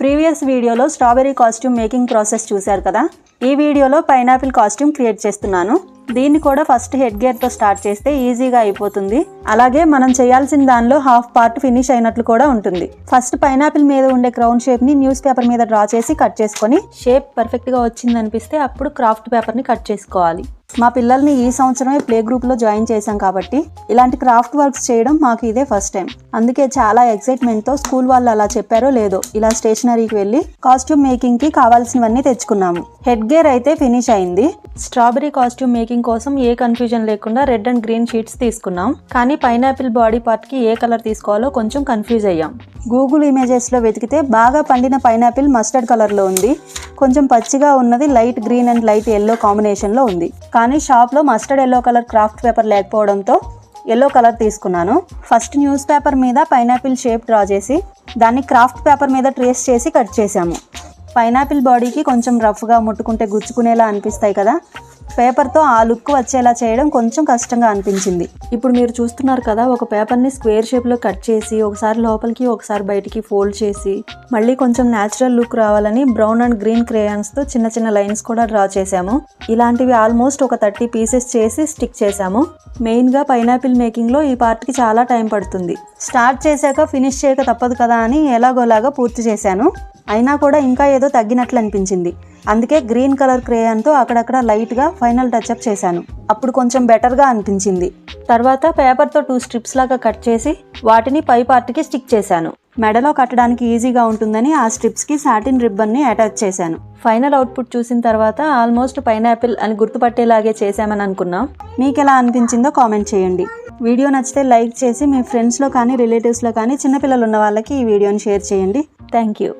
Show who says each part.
Speaker 1: Previous వీడియోలో strawberry costume making process చూశారు కదా? ఈ వీడియోలో పైనాపిల్ కాస్ట్యూమ్ క్రియేట్ చేస్తున్నాను. దీన్ని కూడా ఫస్ట్ హెడ్ గేర్తో స్టార్ట్ చేస్తే ఈజీగా అయిపోతుంది. అలాగే మనం చేయాల్సిన దానిలో హాఫ్ పార్ట్ ఫినిష్ అయినట్లు కూడా ఉంటుంది. ఫస్ట్ పైనాపిల్ మీద ఉండే క్రౌన్ షేప్ని న్యూస్ పేపర్ మీద డ్రా చేసి కట్ చేసుకొని షేప్ పర్ఫెక్ట్గా వచ్చింది అనిపిస్తే అప్పుడు క్రాఫ్ట్ పేపర్ని కట్ చేసుకోవాలి. మా పిల్లల్ని ఈ సంవత్సరమే ప్లే గ్రూప్లో జాయిన్ చేశాం కాబట్టి ఇలాంటి క్రాఫ్ట్ వర్క్స్ చేయడం మాకు ఇదే ఫస్ట్ టైం. అందుకే చాలా ఎక్సైట్మెంట్తో స్కూల్ వాళ్ళు అలా చెప్పారో లేదో ఇలా స్టేషనరీకి వెళ్ళి కాస్ట్యూమ్ మేకింగ్కి కావాల్సినవన్నీ తెచ్చుకున్నాము. హెడ్ గేర్ అయితే ఫినిష్ అయింది. స్ట్రాబెరీ కాస్ట్యూమ్ మేకింగ్ కోసం ఏ కన్ఫ్యూజన్ లేకుండా రెడ్ అండ్ గ్రీన్ షీట్స్ తీసుకున్నాం. కానీ పైనాపిల్ బాడీ పార్ట్కి ఏ కలర్ తీసుకోవాలో కొంచెం కన్ఫ్యూజ్ అయ్యాం. గూగుల్ ఇమేజెస్లో వెతికితే బాగా పండిన పైనాపిల్ మస్టర్డ్ కలర్లో ఉంది. కొంచెం పచ్చిగా ఉన్నది light green and light yellow కాంబినేషన్లో ఉంది. కానీ షాప్లో mustard yellow colour craft paper లేకపోవడంతో ఎల్లో కలర్ తీసుకున్నాను. ఫస్ట్ న్యూస్ పేపర్ మీద పైనాపిల్ షేప్ డ్రా చేసి దాన్ని క్రాఫ్ట్ పేపర్ మీద ట్రేస్ చేసి కట్ చేసాము పైనాపిల్ బాడీకి కొంచెం రఫ్గా ముట్టుకుంటే గుచ్చుకునేలా అనిపిస్తాయి కదా పేపర్తో ఆ లుక్ వచ్చేలా చేయడం కొంచెం కష్టంగా అనిపించింది. ఇప్పుడు మీరు చూస్తున్నారు కదా ఒక పేపర్ని స్క్వేర్ షేప్లో కట్ చేసి ఒకసారి లోపలికి ఒకసారి బయటికి ఫోల్డ్ చేసి మళ్ళీ కొంచెం న్యాచురల్ లుక్ రావాలని బ్రౌన్ అండ్ గ్రీన్ క్రేయాన్స్తో చిన్న చిన్న లైన్స్ కూడా డ్రా చేశాము. ఇలాంటివి ఆల్మోస్ట్ ఒక థర్టీ పీసెస్ చేసి స్టిక్ చేశాము. మెయిన్గా పైనాపిల్ మేకింగ్లో ఈ పార్ట్కి చాలా టైం పడుతుంది. స్టార్ట్ చేశాక ఫినిష్ చేయక తప్పదు కదా అని ఎలాగోలాగా పూర్తి చేశాను. అయినా కూడా ఇంకా ఏదో తగ్గినట్లు అనిపించింది. అందుకే గ్రీన్ కలర్ క్రేయాన్తో అక్కడక్కడ లైట్గా ఫైనల్ టచ్అప్ చేశాను. అప్పుడు కొంచెం బెటర్గా అనిపించింది. తర్వాత పేపర్తో టూ స్ట్రిప్స్ లాగా కట్ చేసి వాటిని పై పార్ట్కి స్టిక్ చేశాను. మెడలో కట్టడానికి ఈజీగా ఉంటుందని ఆ స్ట్రిప్స్కి సాటిన్ రిబ్బన్ని అటాచ్ చేశాను. ఫైనల్ అవుట్పుట్ చూసిన తర్వాత ఆల్మోస్ట్ పైనాపిల్ అని గుర్తుపట్టేలాగే చేశామని అనుకున్నాం. మీకు ఎలా అనిపించిందో కామెంట్ చేయండి. వీడియో నచ్చితే లైక్ చేసి మీ ఫ్రెండ్స్లో కానీ రిలేటివ్స్లో కానీ చిన్నపిల్లలు ఉన్న వాళ్ళకి ఈ వీడియోని షేర్ చేయండి. Thank you.